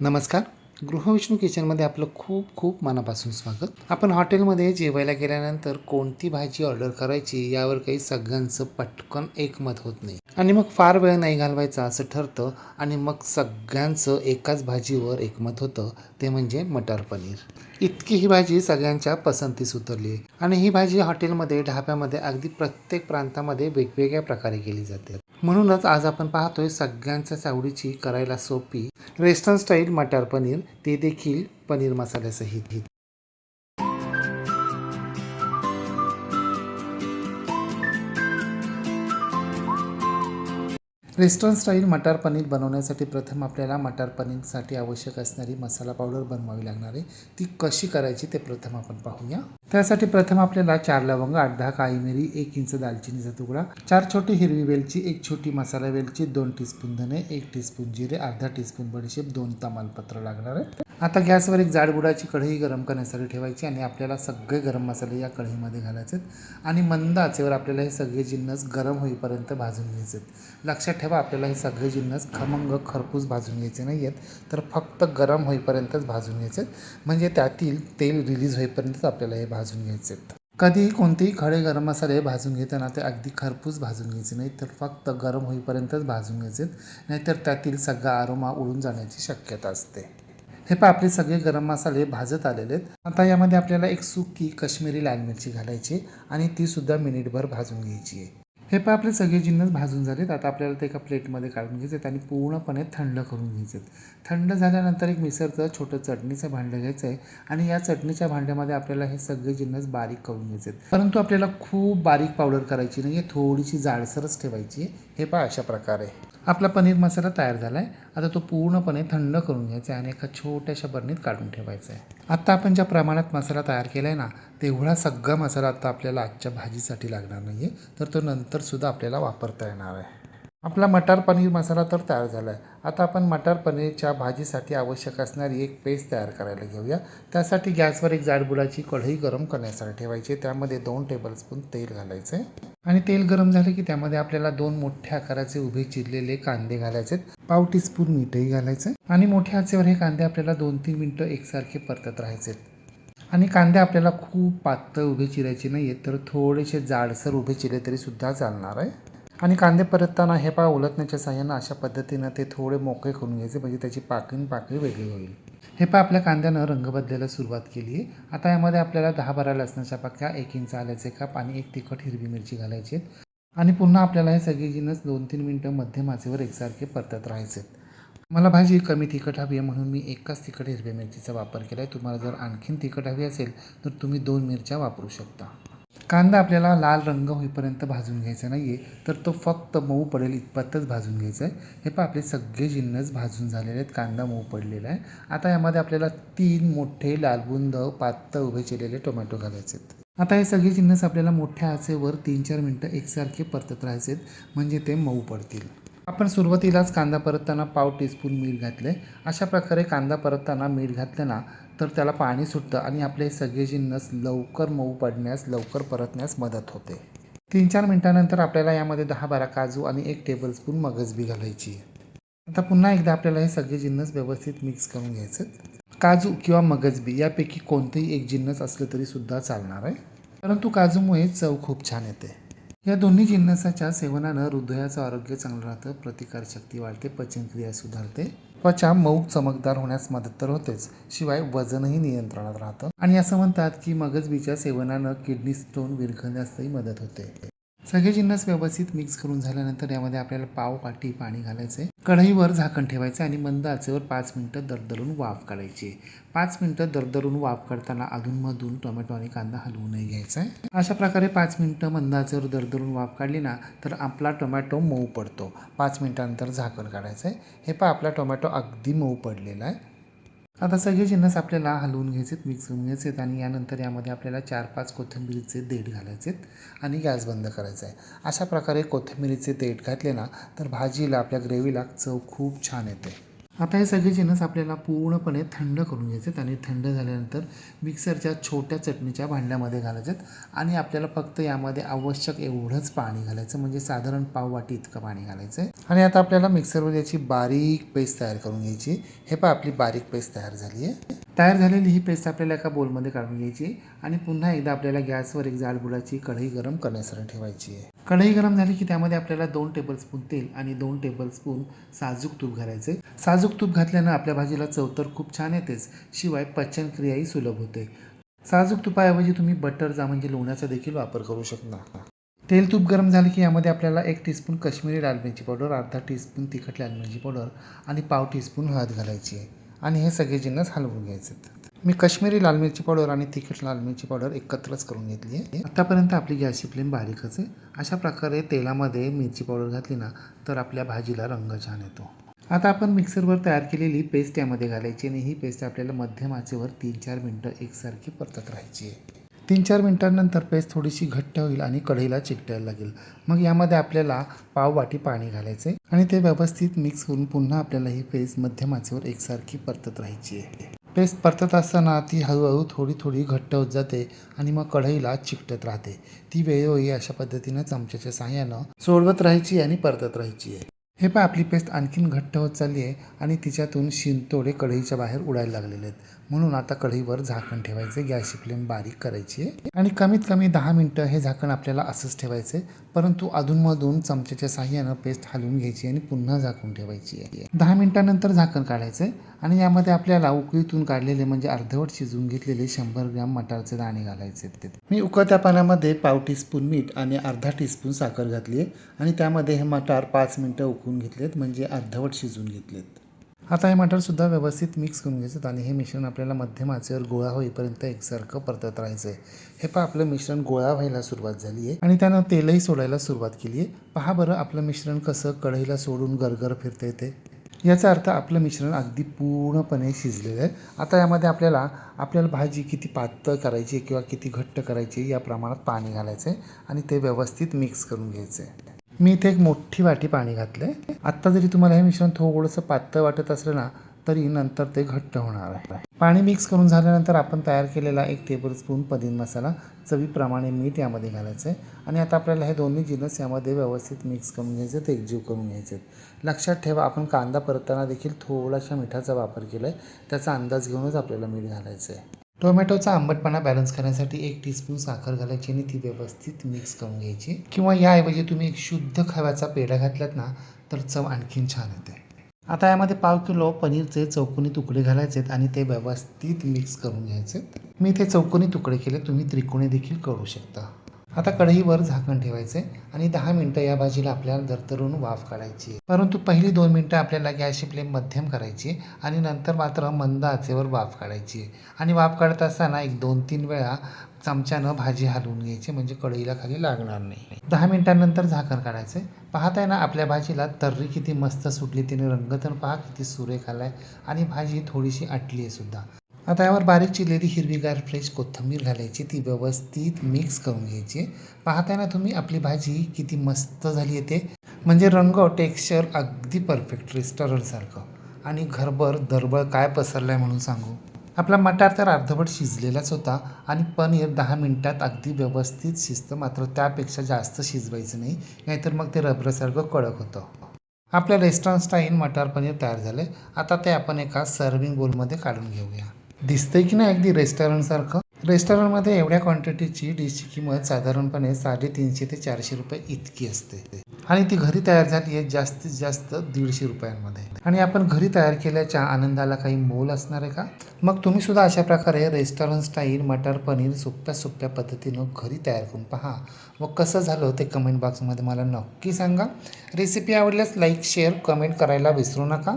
नमस्कार. गृहविष्णू किचनमध्ये आपलं खूप खूप मनापासून स्वागत. आपण हॉटेलमध्ये जेवायला गेल्यानंतर कोणती भाजी ऑर्डर करायची यावर काही सगळ्यांचं पटकन एकमत होत नाही. आणि मग फार वेळ नाही घालवायचा असं ठरतं आणि मग सगळ्यांचं एकाच भाजीवर एकमत होतं ते म्हणजे मटर पनीर. इतकी ही भाजी सगळ्यांच्या पसंतीस उतरली आहे. आणि ही भाजी हॉटेलमध्ये ढाब्यामध्ये अगदी प्रत्येक प्रांतामध्ये वेगवेगळ्या प्रकारे केली जाते. म्हणूनच आज आपण पाहतोय सगळ्यांच्याच आवडीची करायला सोपी वेस्टर्न स्टाईल मटर पनीर. ते देखील पनीर मसाल्यासहित. रेस्टॉरंट स्टाईल मटार पनीर बनवण्यासाठी प्रथम आपल्याला मटार पनीरसाठी आवश्यक असणारी मसाला पावडर बनवावी लागणार आहे. ती कशी करायची ते प्रथम आपण पाहूया. त्यासाठी प्रथम आपल्याला चार लवंग आठ दहा काळी मिरी एक इंच दालचिनीचा तुकडा चार छोटी हिरवी वेलची एक छोटी मसाला वेलची दोन टीस्पून धने एक टीस्पून जिरे अर्धा टीस्पून बडीशेप दोन तमालपत्र लागणार आहे आता गॅसवर एक जाड बुडाची कढई गरम करण्यासाठी ठेवायची आणि आपल्याला सगळे गरम मसाले या कढईमध्ये घालायचे आणि मंद आचेवर आपल्याला हे सगळे जिन्नस गरम होईपर्यंत भाजून घ्यायचे लक्षात ठेवा आपल्याला हे सगळे जिन्नस खमंग खरपूस भाजून घ्यायचे नाही आहेत तर फक्त गरम होईपर्यंतच भाजून घ्यायचे म्हणजे त्यातील तेल रिलीज होईपर्यंतच आपल्याला हे भाजून घ्यायचे आहेत कधीही कोणतेही खडे गरम मसाले भाजून घेताना ते अगदी खरपूस भाजून घ्यायचे नाही तर फक्त गरम होईपर्यंतच भाजून घ्यायचे नाहीतर त्यातील सगळा आरोमा उडून जाण्याची शक्यता असते. हे पहा आपले सगळे गरम मसाले भाजत आलेले आहेत. आता यामध्ये आपल्याला एक सुकी काश्मीरी लाल मिरची घालायची आणि ती सुद्धा मिनिटभर भाजून घ्यायची आहे. हे पण आपले सगळे जिन्नस भाजून झालेत. आता आपल्याला ते एका प्लेटमध्ये काढून घ्यायचे आणि पूर्णपणे थंड करून घ्यायचे थंड झाल्यानंतर एक मिसरचं छोटं चटणीचं भांडं घ्यायचं आहे आणि या चटणीच्या भांड्यामध्ये आपल्याला हे सगळे जिन्नस बारीक करून घ्यायचे परंतु आपल्याला खूप बारीक पावडर करायची नाही आहे थोडीशी जाडसरच ठेवायची आहे. हे पहा अशा प्रकारे. आपला पनीर मसाला तयार झाला आहे आता तो पूर्णपणे थंड करून घ्यायचा आहे आणि एका छोट्याशा बरणीत काढून ठेवायचा आहे. आत्ता आपण ज्या प्रमाणात मसाला तयार केला आहे ना तेवढा सगळा मसाला आता आपल्याला आजच्या भाजीसाठी लागणार नाही आहे तर तो नंतरसुद्धा आपल्याला वापरता येणार आहे. आपला मटार पनीर मसाला तर तयार झाला आहे. आता आपण मटार पनीरच्या भाजीसाठी आवश्यक असणारी एक पेस्ट तयार करायला घेऊया. त्यासाठी गॅसवर एक जाडबुडाची कढई गरम करण्यासाठी ठेवायची त्यामध्ये दोन टेबलस्पून तेल घालायचे आणि तेल गरम झाले की त्यामध्ये आपल्याला दोन मोठ्या आकाराचे उभे चिरलेले कांदे घालायचे पाव टीस्पून मीठही घालायचं आणि मोठ्या आचेवर हे कांदे आपल्याला दोन तीन मिनटं एकसारखे परतत राहायचे आणि कांदे आपल्याला खूप पातळ उभे चिरायचे नाही आहेत तर थोडेसे जाडसर उभे चिरले तरीसुद्धा चालणार आहे. आणि कांदे परतताना हे पा उलटण्याच्या साह्यानं अशा पद्धतीनं ते थोडे मोकळे करून घ्यायचे म्हणजे त्याची पाकळी पाकळी वेगळी होईल. हे पहा आपल्या कांद्यानं रंग बदलायला सुरुवात केली आहे. आता यामध्ये आपल्याला दहा बारा लसणाच्या पाक्या एक इंच आल्याचे काप आणि एक तिखट हिरवी मिरची घालायची आणि पुन्हा आपल्याला हे सगळे दोन तीन मिनटं मध्यम आचेवर एकसारखे परतत राहायचे मला भाजी कमी तिखट हवी आहे म्हणून मी एकाच तिखट हिरव्या मिरचीचा वापर केला आहे तुम्हाला जर आणखीन तिखट हवी असेल तर तुम्ही दोन मिरच्या वापरू शकता. कांदा आपल्याला लाल रंग होईपर्यंत भाजून घ्यायचा नाही आहे तर तो फक्त मऊ पडेल इतपतच भाजून घ्यायचा आहे हे पण आपले सगळे जिन्नस भाजून झालेले आहेत कांदा मऊ पडलेला आहे. आता यामध्ये आपल्याला तीन मोठे लालबुंद पातळ उभे केलेले टोमॅटो घालायचे आहेत. आता हे सगळे जिन्नस आपल्याला मोठ्या आचेवर तीन चार मिनटं एकसारखे परतत राहायचे आहेत म्हणजे ते मऊ पडतील. आपण सुरुवातीलाच कांदा परतताना पाव टीस्पून मीठ घातले. अशा प्रकारे कांदा परतताना मीठ घातलं ना तर त्याला पाणी सुटतं आणि आपले सगळे जिन्नस लवकर मऊ पडण्यास लवकर परतण्यास मदत होते. तीन चार मिनटानंतर आपल्याला यामध्ये दहा बारा काजू आणि एक टेबलस्पून मगजबी घालायची. आता पुन्हा एकदा आपल्याला हे सगळे जिन्नस व्यवस्थित मिक्स करून घ्यायचे काजू किंवा मगजबी यापैकी कोणतेही एक जिन्नस असलं तरी सुद्धा चालणार आहे. परंतु काजूमुळे चव खूप छान येते. या दोन्ही जिन्नसाच्या सेवनानं हृदयाचं आरोग्य चांगलं राहतं प्रतिकारशक्ती वाढते पचनक्रिया सुधारते. त्वचा मऊ चमकदार होण्यास मदत तर होतेच शिवाय वजनही नियंत्रणात राहतं. आणि असं म्हणतात की मगजबीच्या सेवनानं किडनी स्टोन विरघळण्यासही मदत होते. सगळे जिन्नस व्यवस्थित मिक्स करून झाल्यानंतर यामध्ये आपल्याला पाव काठी पाणी घालायचं आहे कढईवर झाकण ठेवायचं आणि मंद आचेवर पाच मिनटं दरदरून वाफ काढायची. पाच मिनटं दरदरून वाफ काढताना अधूनमधून टोमॅटो आणि कांदा हलवू नाही घ्यायचा आहे अशा प्रकारे पाच मिनटं मंद आचेवर दरदरून वाफ काढली ना तर आपला टोमॅटो मऊ पडतो. पाच मिनटानंतर झाकण काढायचं आहे हे पहा आपला टोमॅटो अगदी मऊ पडलेला आहे आता सगळे जिन्नस आपल्याला हलवून घ्यायचेत मिक्स करून घ्यायचेत आणि यानंतर यामध्ये आपल्याला चार पाच कोथिंबिरीचे देठ घालायचेत आणि गॅस बंद करायचा आहे अशा प्रकारे कोथिंबिरीचे देठ घातले ना तर भाजीला आपल्या ग्रेव्हीला चव खूप छान येते. आता हे सगळे जिनस आपल्याला पूर्णपणे थंड करून घ्यायचे आहेत आणि थंड झाल्यानंतर मिक्सरच्या छोट्या चटणीच्या भांड्यामध्ये घालायचे आहेत आणि आपल्याला फक्त यामध्ये आवश्यक एवढंच पाणी घालायचं म्हणजे साधारण पाव वाटी इतकं पाणी घालायचं आहे. आणि आता आपल्याला मिक्सरवर याची बारीक पेस्ट तयार करून घ्यायची हे पण आपली बारीक पेस्ट तयार झाली आहे. तयार झालेली ही पेस्ट आपल्याला एका बोलमध्ये काढून घ्यायची आणि पुन्हा एकदा आपल्याला गॅसवर एक जाडबुडाची कढई गरम करण्यासाठी ठेवायची आहे. कढई गरम झाली की त्यामध्ये आपल्याला दोन टेबलस्पून तेल आणि दोन टेबलस्पून साजूक तूप घालायचे साजूक तूप घातल्यानं आपल्या भाजीला चव तर खूप छान येतेच शिवाय पचनक्रियाही सुलभ होते. साजूक तुपाऐवजी तुम्ही बटरचा म्हणजे लोण्याचा देखील वापर करू शकता. तेल तूप गरम झाले की यामध्ये आपल्याला एक टीस्पून काश्मीरी लाल मिरची पावडर अर्धा टीस्पून तिखट लाल मिरची पावडर आणि पाव टीस्पून हळद घालायची आहे. आणि हे सगळे जिन्नस हलवून घ्यायचे मी काश्मीरी लाल मिरची पावडर आणि तिखट लाल मिरची पावडर एकत्रच करून घेतली आहे. आतापर्यंत आपली गॅसची फ्लेम बारीकच आहे अशा प्रकारे तेलामध्ये मिरची पावडर घातली ना तर आपल्या भाजीला रंग छान येतो. आता आपण मिक्सरवर तयार केलेली पेस्ट यामध्ये घालायची आणि ही पेस्ट आपल्याला मध्यम आचेवर तीन चार मिनटं एकसारखी परतत राहायची आहे. तीन चार मिनटांनंतर पेस्ट थोडीशी घट्ट होईल आणि कढईला चिकटायला लागेल. मग यामध्ये आपल्याला पाव वाटी पाणी घालायचे आणि ते व्यवस्थित मिक्स करून पुन्हा आपल्याला ही पेस्ट मध्यमाचेवर एकसारखी परतत राहायची आहे. पेस्ट परतत असताना ती हळूहळू थोडी थोडी घट्ट होत जाते आणि मग कढईला चिकटत राहते. ती वेळोवेळी अशा पद्धतीनं चमच्याच्या साह्यानं सोडवत राहायची आणि परतत राहायची आहे. हे पहा आपली पेस्ट आणखीन घट्ट होत चालली आहे आणि तिच्यातून शिंतोडे कढईच्या बाहेर उडायला लागलेले आहेत. म्हणून आता कढईवर झाकण ठेवायचे गॅसची फ्लेम बारीक करायची आहे. आणि कमीत कमी दहा मिनटं हे झाकण आपल्याला असंच ठेवायचं आहे परंतु अधूनमधून चमच्याच्या साह्यानं पेस्ट हलवून घ्यायची आणि पुन्हा झाकून ठेवायची आहे. दहा मिनटानंतर झाकण काढायचं आणि यामध्ये आपल्याला उकळीतून काढलेले म्हणजे अर्धवट शिजवून घेतलेले शंभर ग्रॅम मटारचे दाणे घालायचे ते मी उकळत्या पाण्यामध्ये पाव टीस्पून मीठ आणि अर्धा टीस्पून साखर घातली आहे आणि त्यामध्ये हे मटार पाच मिनटं उकळून घेतलेत म्हणजे अर्धवट शिजवून घेतलेत. आता हे मटरसुद्धा व्यवस्थित मिक्स करून घ्यायचं आणि हे मिश्रण आपल्याला मध्यम आचेवर गोळा होईपर्यंत एकसारखं परतत राहायचं आहे. हे पहा आपलं मिश्रण गोळा व्हायला सुरुवात झाली आहे आणि त्यानं तेलही सोडायला सुरुवात केली आहे. पहा बरं आपलं मिश्रण कसं कढईला सोडून गरगर फिरते ते. याचा अर्थ आपलं मिश्रण अगदी पूर्णपणे शिजलेलं आहे. आता यामध्ये आपल्याला आपल्याला भाजी किती पातळ करायची किंवा किती घट्ट करायची या प्रमाणात पाणी घालायचं आहे आणि ते व्यवस्थित मिक्स करून घ्यायचं आहे. मी इथे एक मोठी वाटी पाणी घातलं आहे आत्ता जरी तुम्हाला हे मिश्रण थोडंसं पातळ वाटत असलं ना तरी नंतर ते घट्ट होणार आहे. पाणी मिक्स करून झाल्यानंतर आपण तयार केलेला एक टेबलस्पून पनीर मसाला चवीप्रमाणे मीठ यामध्ये घालायचं आहे आणि आता आपल्याला हे दोन्ही जिनस यामध्ये व्यवस्थित मिक्स करून घ्यायचे आहेत एकजीव करून घ्यायचे आहेत लक्षात ठेवा आपण कांदा परतताना देखील थोडाशा मिठाचा वापर केला आहे त्याचा अंदाज घेऊनच आपल्याला मीठ घालायचं आहे टोमॅटोचा आंबटपणा बॅलन्स करण्यासाठी एक टीस्पून साखर घालायची आणि ती व्यवस्थित मिक्स करून घ्यायची. किंवा याऐवजी तुम्ही एक शुद्ध खव्याचा पेढा घातलात ना तर चव आणखीन छान येते. आता यामध्ये पाव किलो पनीरचे चौकोनी तुकडे घालायचे आहेत आणि ते व्यवस्थित मिक्स करून घ्यायचे मी ते चौकोनी तुकडे केले तुम्ही त्रिकोणी देखील करू शकता. आता कढईवर झाकण ठेवायचे आणि दहा मिनटं या भाजीला आपल्याला दरतरून वाफ काढायची. परंतु पहिली दोन मिनटं आपल्याला गॅसची फ्लेम मध्यम करायची आणि नंतर मात्र मंद आचेवर वाफ काढायची. आणि वाफ काढत असताना एक दोन तीन वेळा चमच्यानं भाजी हलवून घ्यायची म्हणजे कढईला खाली लागणार नाही. दहा मिनिटांनंतर झाकण काढायचं पाहताय ना आपल्या भाजीला तर्री किती मस्त सुटली तिने रंग तर पहा किती सुरेख आलाय. आणि भाजी थोडीशी आटली आहे सुद्धा. आता यावर बारीक चिरलेली हिरवीगार फ्रेश कोथिंबीर घालायची. ती व्यवस्थित मिक्स करून घ्यायची. पाहताय ना तुम्ही आपली भाजी किती मस्त झाली आहे ते म्हणजे रंग टेक्स्चर अगदी परफेक्ट रेस्टॉरंटसारखं आणि घरभर दरबळ काय पसरलं आहे म्हणून सांगू. आपला मटार तर अर्धवट शिजलेलाच होता आणि पनीर दहा मिनटात अगदी व्यवस्थित शिजतं. मात्र त्यापेक्षा जास्त शिजवायचं नाही. नाहीतर मग ते रबरासारखं कडक होतं. आपल्या रेस्टॉरंट स्टाईल मटार पनीर तयार झाले आता ते आपण एका सर्विंग बोलमध्ये काढून घेऊया. दिसतंय की नाही अगदी रेस्टॉरंटसारखं? रेस्टॉरंटमध्ये एवढ्या क्वांटिटीची डिशची किंमत साधारणपणे साडेतीनशे ते चारशे रुपये इतकी असते. आणि ती घरी तयार झाली आहे जास्तीत जास्त दीडशे रुपयांमध्ये. आणि आपण घरी तयार केल्याच्या आनंदाला काही मोल असणार आहे का? मग तुम्ही सुद्धा अशा प्रकारे रेस्टॉरंट स्टाईल मटर पनीर सोप्या सोप्या पद्धतीनं घरी तयार करून पहा. व कसं झालं ते कमेंट बॉक्समध्ये मला नक्की सांगा. रेसिपी आवडल्यास लाईक शेअर कमेंट करायला विसरू नका.